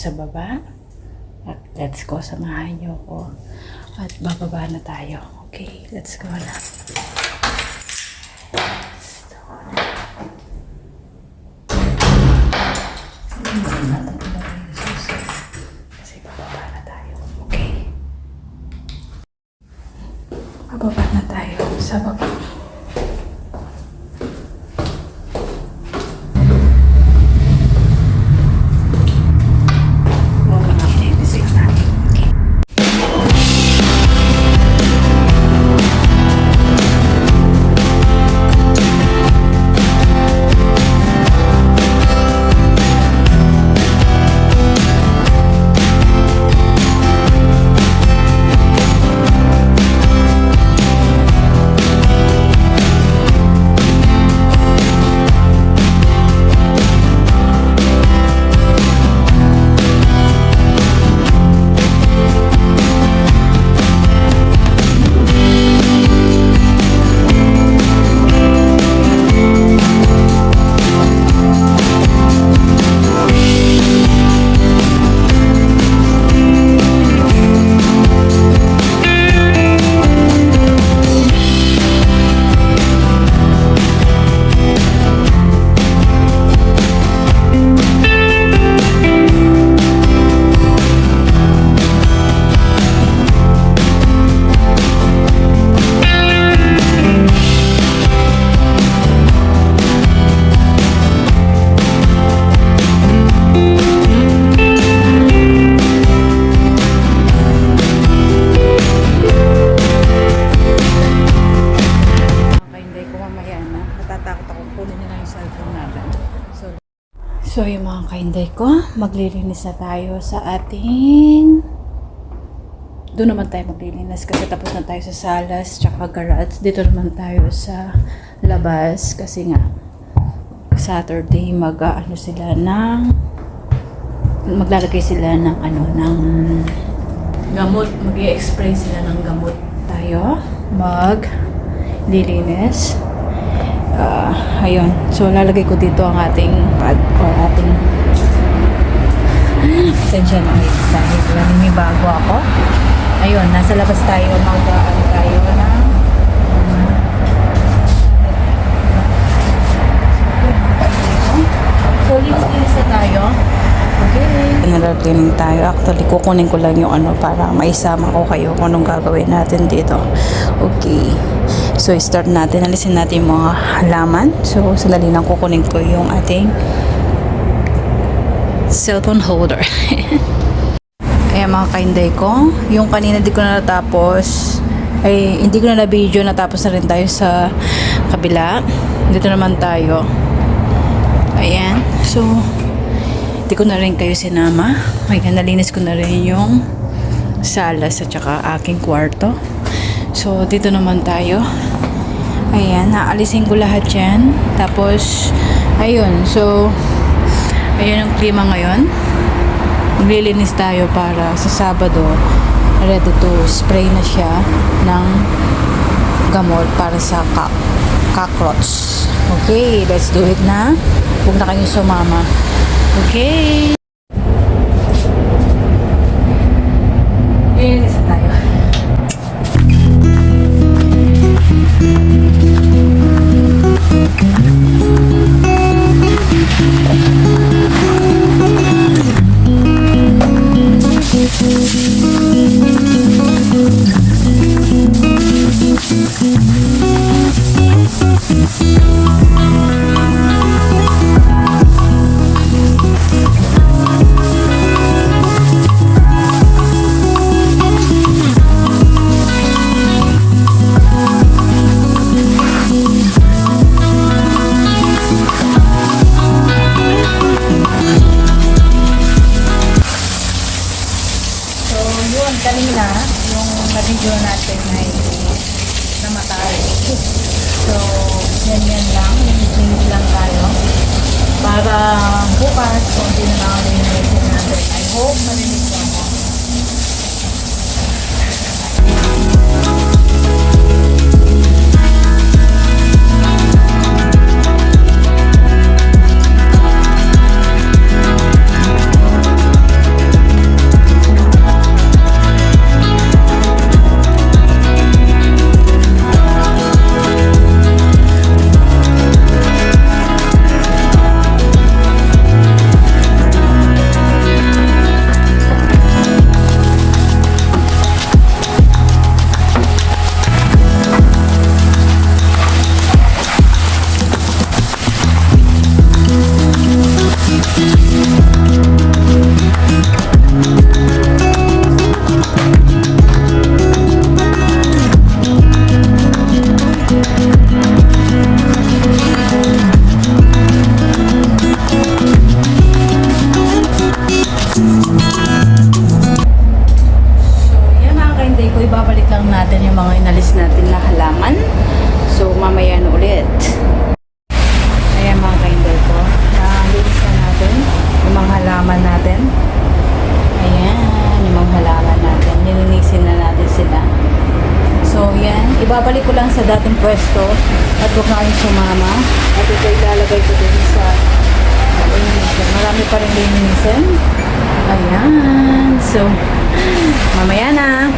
sa baba. At let's go, samahan niyo ako. At bababa na tayo. Okay, let's go na. Kainday ko, maglilinis na tayo sa ating... Doon naman tayo maglilinis kasi tapos na tayo sa salas tsaka garage. Dito naman tayo sa labas kasi nga Saturday mag ano sila ng maglalagay sila ng ano ng gamot. Mag spray sila ng gamot tayo. Mag lilinis Ah, ayun so lalagay ko dito ang ating bag or ating attention na dahil dahil may bago ako ayun nasa labas tayo mag ano tayo na So, linis-linis na tayo. Okay. General tayo. Actually, kukunin ko lang yung ano para maisama ko kayo kung anong gagawin natin dito. Okay. So, start natin. Alisin natin yung mga halaman. So, sandali lang kukunin ko yung ating cellphone holder. Ayan mga kainday ko. Yung kanina di ko na natapos. Ay, hindi ko na na-video. Natapos na rin tayo sa kabila. Dito naman tayo. Ayan. So, di ko na rin kayo sinama. Ayan, nalinis ko na rin yung salas at saka aking kwarto. So, dito naman tayo. Ayan, naalisin ko lahat yan. Tapos, ayun. So, ayun ang klima ngayon. Maglilinis tayo para sa Sabado ready to spray na siya ng gamot para sa ka- cockroach. Okay, let's do it na. Huwag na kayong sumama. Okay. Na-video natin ay namatay. So, yan yan lang, linis lang tayo. Para bukas, kung hindi na lang linisin natin. I hope marinig ko Marami pa rin linisin. Ayan. So, mamaya na.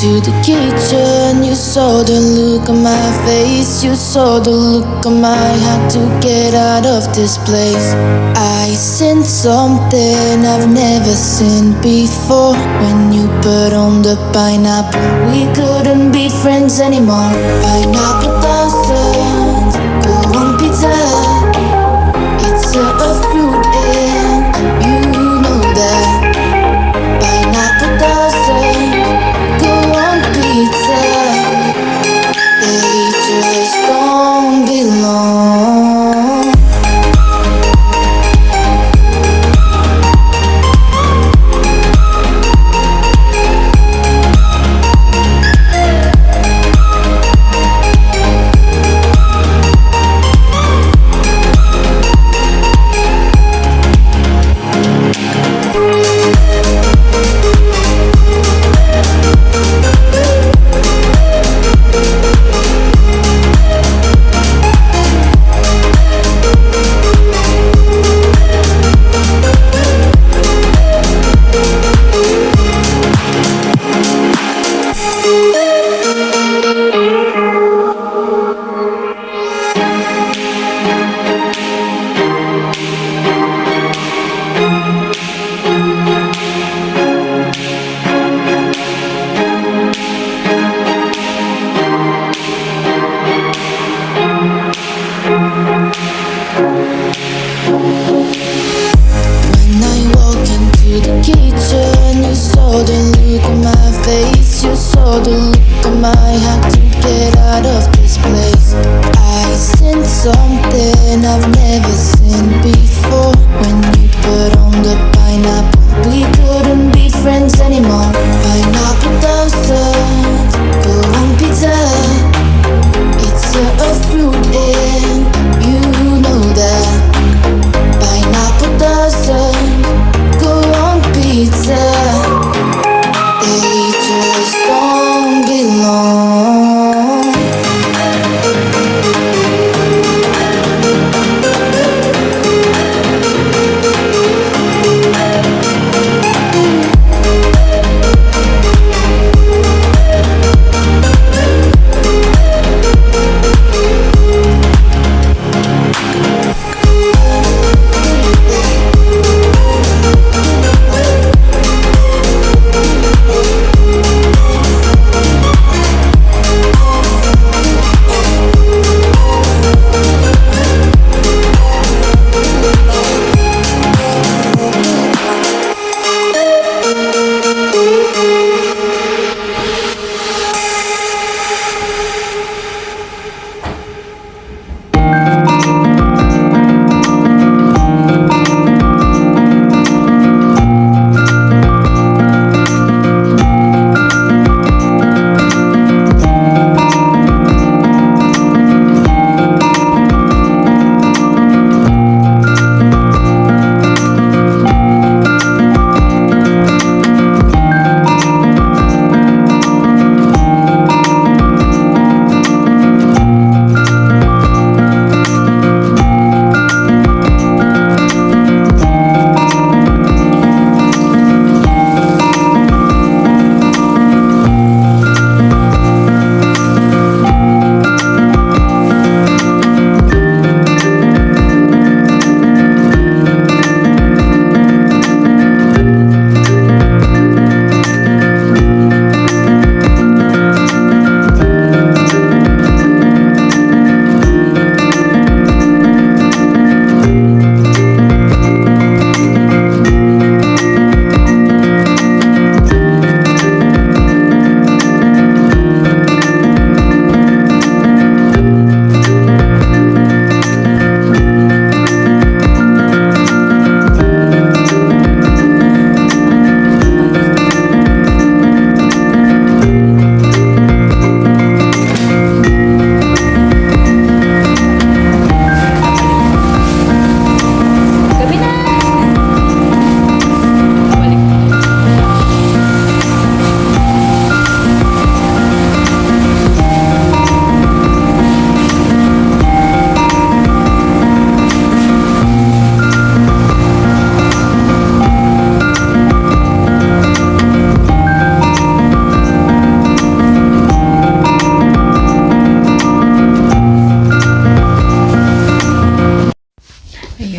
Into the kitchen, you saw the look on my face. You saw the look on my had to get out of this place. I seen something I've never seen before. When you put on the pineapple, we couldn't be friends anymore. Pineapple something I've never seen before.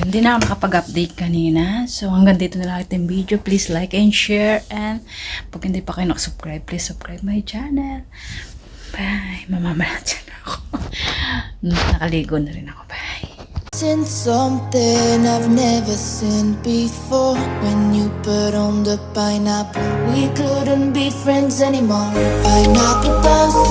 Hindi na ako nakapag-update kanina. So, hanggang dito na lang ating video. Please like and share. And, pag hindi pa kayo nakasubscribe, please subscribe my channel. Bye. Mamamalat na ako. Nakaligo na rin ako. Bye. Seen something I've never seen before. When you put on the pineapple, we couldn't be friends anymore. Pineapple pizza.